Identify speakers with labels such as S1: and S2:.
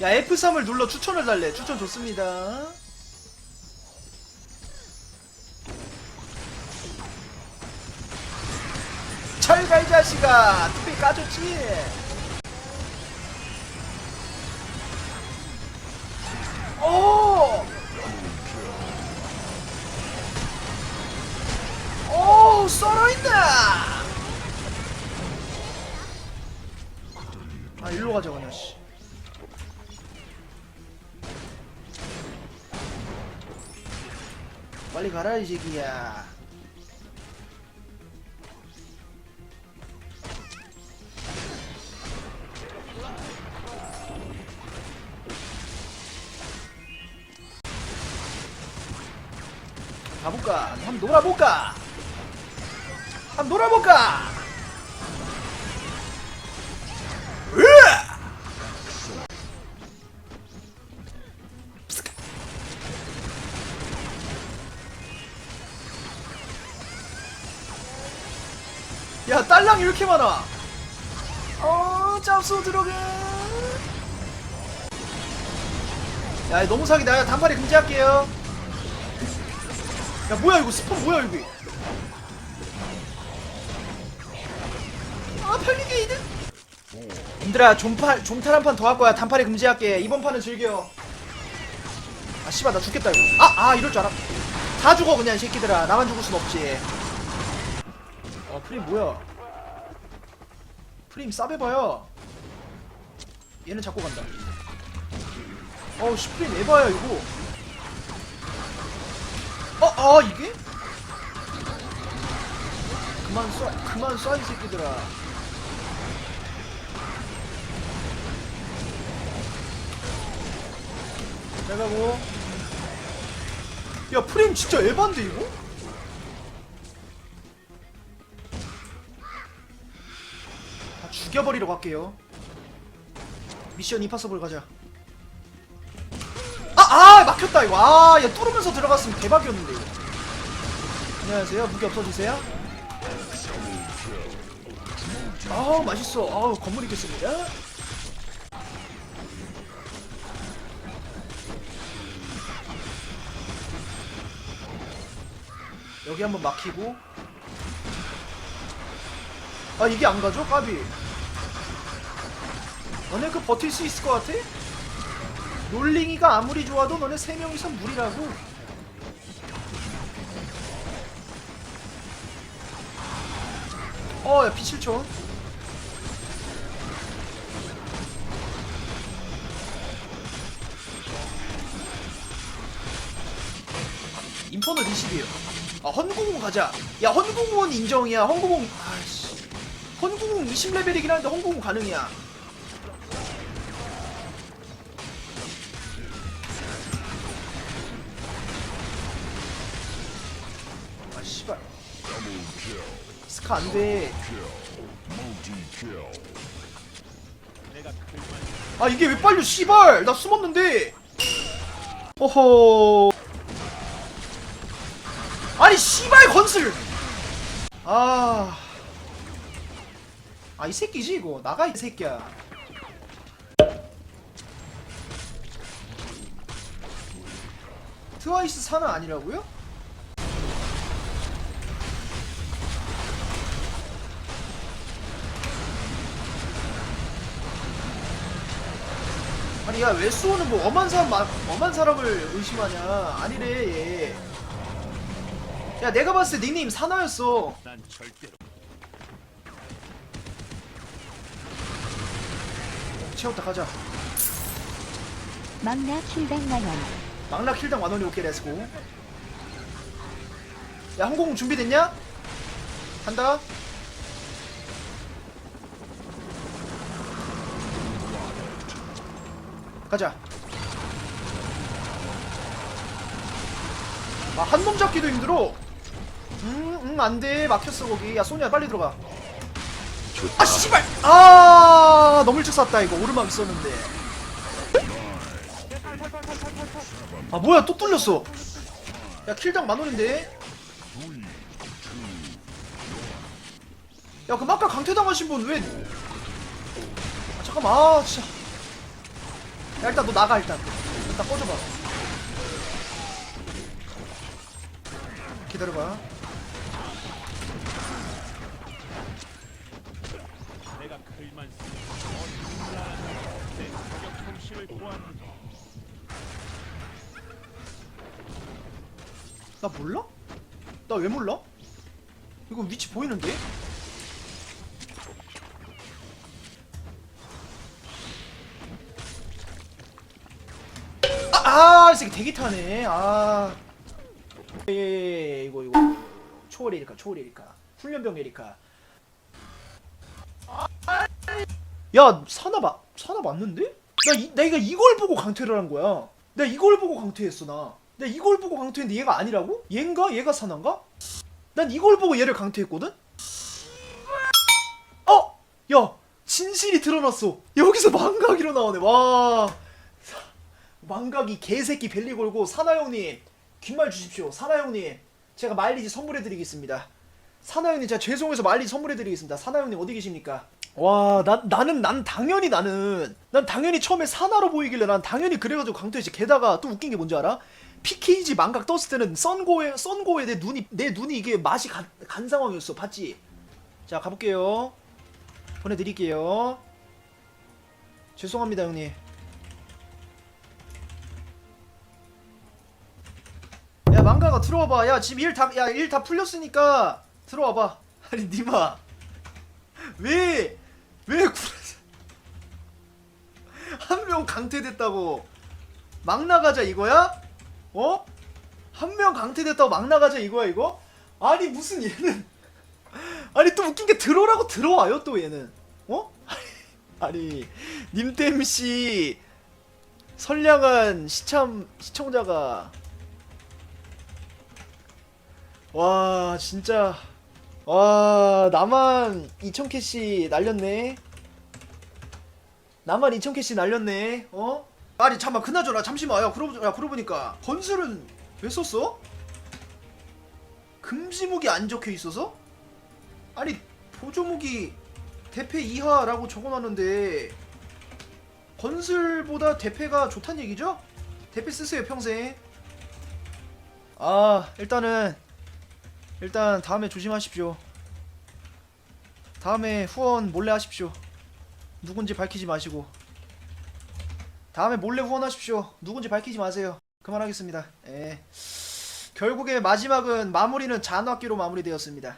S1: 야 F3을 눌러 추천을 달래. 추천 좋습니다. 철가 이 자식아 투피 까줬지 빨리 가라 이 새끼야. 가볼까? 한번 놀아볼까? 한번 놀아볼까 야 딸랑이 왜 이렇게 많아. 어 짭수 들어가 야 너무 사기다. 야 단발이 금지할게요. 야 뭐야 이거 스폰 뭐야 여기 아 팔리게 이득 님들아 좀팔 좀탈 한 판 더 할 거야. 단팔이 금지할게. 이번 판은 즐겨. 아 씨발 나 죽겠다 이거. 아아 이럴 줄 알아 다 죽어 그냥 이 새끼들아. 나만 죽을 순 없지 아 프림 뭐야 프림 싸배봐야 얘는 잡고 간다 어우 씨 프림 에바야 이거 어, 어, 이게? 그만 쏴, 그만 쏴, 이 새끼들아. 잘 가고. 야, 프레임 진짜 에반데, 이거? 죽여버리러 갈게요. 미션 임파서블 가자. 아, 아, 막혔다, 이거. 아, 야, 뚫으면서 들어갔으면 대박이었는데, 이거. 안녕하세요. 무기 없어지세요? 아우, 맛있어. 아우, 건물 있겠습니다. 여기 한번 막히고. 아, 이게 안 가죠? 까비. 너네 그 버틸 수 있을 것 같아? 롤링이가 아무리 좋아도 너네 세 명이서 무리라고. 어, 야, P7촌. 인퍼널 20이에요. 아, 헌구공 가자. 야, 헌구공은 인정이야. 헌구공, 아이씨. 헌구공 20레벨이긴 한데 헌구공 가능이야. 스카 안 돼. 아 이게 왜 빨려 씨발! 나 숨었는데! 호호 아니 씨발 건슬! 아 아 이 새끼지 이거. 나가 이 새끼야. 트와이스 사는 아니라고요? 아니 야 웨스오는 뭐 엄한 사람 마- 엄한 사람을 의심하냐. 아니래 얘. 야 내가 봤을 때 닉네임 사나였어.
S2: 난 절대로
S1: 채웠다 가자.
S3: 망나 700만원.
S1: 망라 킬당 만원이 오케이 렛츠고 야 항공 준비됐냐? 간다 가자. 아 한 놈 잡기도 힘들어. 응응 안돼. 막혔어 거기. 야 소니야 빨리 들어가. 아 씨발. 아 너무 일찍 쐈다 이거. 오르막 있었는데. 아 뭐야 또 뚫렸어. 야 킬당 만원인데. 야 그럼 아까 강퇴당하신 분왜 아, 잠깐만 아 진짜 야 일단 너 나가 일단 일단 꺼져봐 기다려봐
S2: 내가 글만 쓰내
S1: 나 몰라? 나 왜 몰라? 이거 위치 보이는데? 이 새끼 대기 타네. 아. 예, 예, 예, 이거, 이거. 초월 에리카, 초월 에리카. 훈련병 에리카. 야, 사나 봐. 사나 맞는데? 나, 이, 내가 이걸 보고 강퇴를 한 거야. 내가 이걸 보고 강퇴했어, 나. 내가 이걸 보고 강퇴했는데 얘가 아니라고? 얘인가? 얘가 사나인가? 난 이걸 보고 얘를 강퇴했거든? 어! 야! 진실이 드러났어. 여기서 망각이로 나오네. 와. 사- 망각이 개새끼 벨리 걸고 사나 형님 귓말 주십시오. 사나 형님 제가 마일리지 선물해 드리겠습니다. 사나 형님 제가 죄송해서 마일리지 선물해 드리겠습니다. 사나 형님 어디 계십니까? 와, 나, 나는, 난 당연히 나는, 난 당연히 처음에 사나로 보이길래 난 당연히 그래가지고 강퇴했지. 게다가 또 웃긴 게 뭔지 알아? PKG 망각 떴을 때는 썬고에, 썬고에 내 눈이, 내 눈이 이게 맛이 간, 간 상황이었어. 봤지? 자, 가볼게요. 보내드릴게요. 죄송합니다, 형님. 들어와봐. 야, 지금 일 다, 야, 일 다 풀렸으니까 들어와봐. 아니, 니마. 왜, 왜 구라자. 한명 강퇴됐다고. 막 나가자 이거야? 어? 한 명 강퇴됐다고 막 나가자 이거야, 이거? 아니, 무슨 얘는. 아니, 또 웃긴 게 들어오라고 들어와요, 또 얘는. 어? 아니, 님땜씨. 선량한 시참, 시청자가. 와, 진짜. 와 나만 2,000캐시 날렸네 나만 2,000캐시 날렸네 어? 아니 잠만 그나저나 잠시만 야 그러고, 야 그러고 보니까 건술은 왜 썼어? 금지무기 안 적혀 있어서? 아니 보조무기 대패 이하라고 적어놨는데 건술보다 대패가 좋단 얘기죠? 대패 쓰세요 평생 아 일단은 일단 다음에 조심하십시오. 다음에 후원 몰래 하십시오. 누군지 밝히지 마시고. 다음에 몰래 후원하십시오. 누군지 밝히지 마세요. 그만하겠습니다. 예. 결국에 마지막은 마무리는 잔악기로 마무리되었습니다.